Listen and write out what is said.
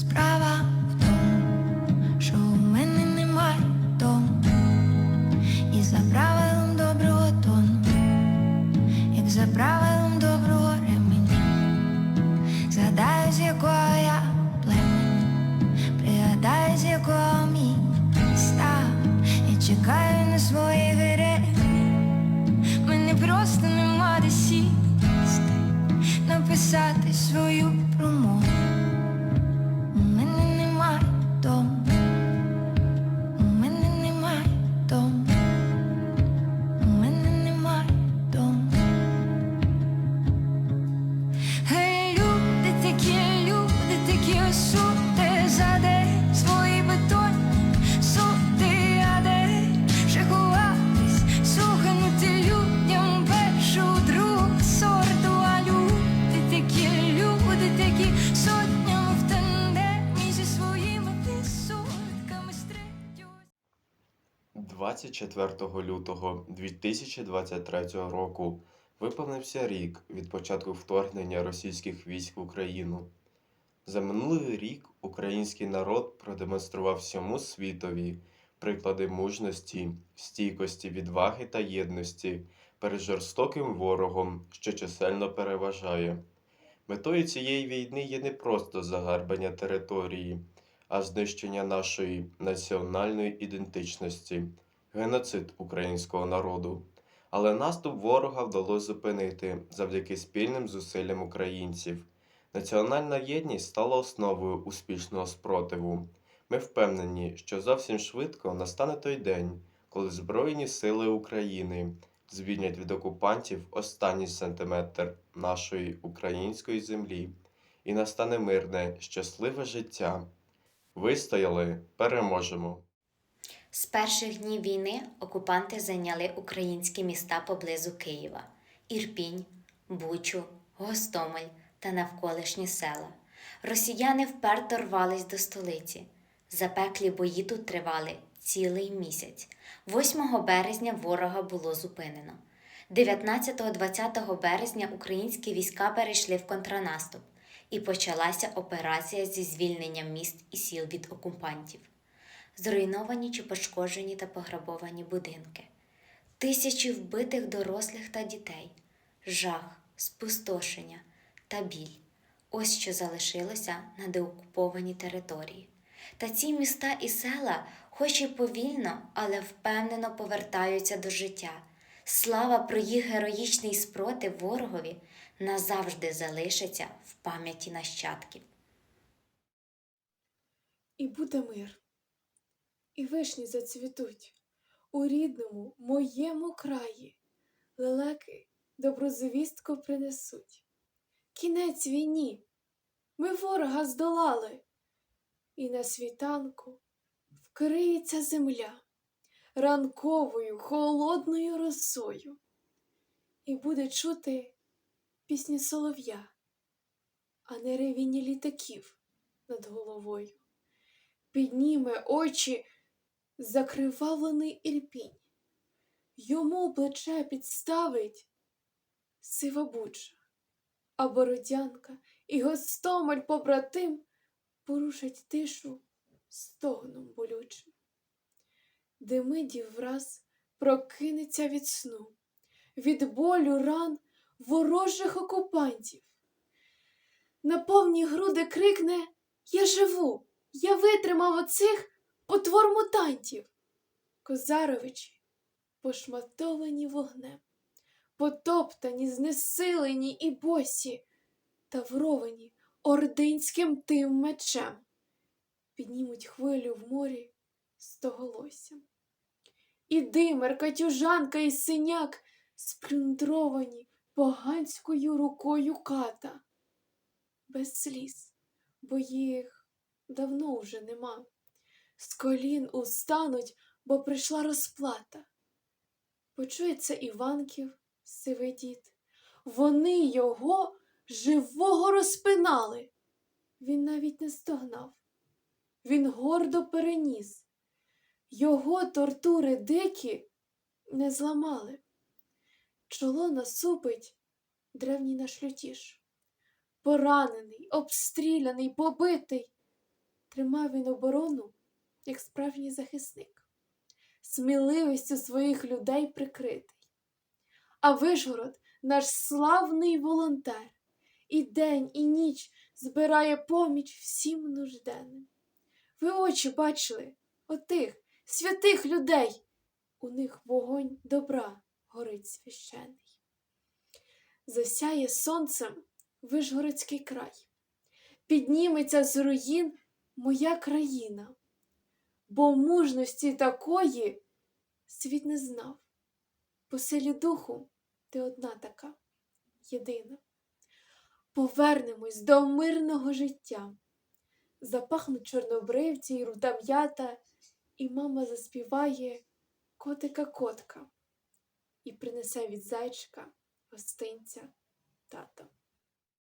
Справа в тому, що у мене немає дому, і за правилом доброго тону, як за правилом доброго ремені, згадаю, з якого я племені, пригадаю, з якого мій став, я чекаю на своїх героїв. Мене просто нема де сісти, написати свою промову. 24 лютого 2023 року виповнився рік від початку вторгнення російських військ в Україну. За минулий рік український народ продемонстрував всьому світові приклади мужності, стійкості, відваги та єдності перед жорстоким ворогом, що чисельно переважає. Метою цієї війни є не просто загарбання території, а знищення нашої національної ідентичності, геноцид українського народу. Але наступ ворога вдалося зупинити завдяки спільним зусиллям українців. Національна єдність стала основою успішного спротиву. Ми впевнені, що зовсім швидко настане той день, коли Збройні сили України звільнять від окупантів останній сантиметр нашої української землі, і настане мирне, щасливе життя. Вистояли, переможемо! З перших днів війни окупанти зайняли українські міста поблизу Києва: Ірпінь, Бучу, Гостомель та навколишні села. Росіяни вперто рвались до столиці. Запеклі бої тут тривали цілий місяць. 8 березня ворога було зупинено. 19-20 березня українські війська перейшли в контрнаступ і почалася операція зі звільнення міст і сіл від окупантів зруйновані чи пошкоджені та пограбовані будинки, тисячі вбитих дорослих та дітей, жах, спустошення та біль. Ось що залишилося на деокупованій території. Та ці міста і села, хоч і повільно, але впевнено повертаються до життя. Слава про їх героїчний спротив ворогові назавжди залишиться в пам'яті нащадків. І буде мир, і вишні зацвітуть у рідному моєму краї. Лелеки добру звістку принесуть. Кінець війні, ми ворога здолали, і на світанку вкриється земля ранковою холодною росою, і буде чути пісні солов'я, а не ревіння літаків над головою підніме очі закривавлений ірпінь. Йому плече підставить сива буча, а бородянка і гостомель побратим порушать тишу стогном болючим. Демидів враз прокинеться від сну, від болю ран ворожих окупантів. На повні груди крикне Я живу! Я витримав оцих потвор мутантів. Козаровичі, пошматовані вогнем, потоптані, знесилені і босі, тавровані ординським тим мечем, піднімуть хвилю в морі стоголоссям. І димер, катюжанка і синяк сплюндровані поганською рукою ката, без сліз, бо їх давно вже нема. З колін устануть, бо прийшла розплата. Почується Іванків сивий дід. Вони його живого розпинали. Він навіть не стогнав. Він гордо переніс. Його тортури дикі не зламали. Чоло насупить древній наш лютіш. Поранений, обстріляний, побитий, Тримав він оборону, як справжній захисник, сміливістю своїх людей прикритий. А Вишгород, наш славний волонтер, і день, і ніч збирає поміч всім нужденним. Ви очі бачили отих святих людей. У них вогонь добра горить священий. Засяє сонцем Вишгородський край. Підніметься з руїн моя країна, бо мужності такої світ не знав. По силі духу ти одна така, єдина. Повернемось до мирного життя. Запахнуть чорнобривці й руда м'ята, і мама заспіває котика котка і принесе від зайчика гостинця тата.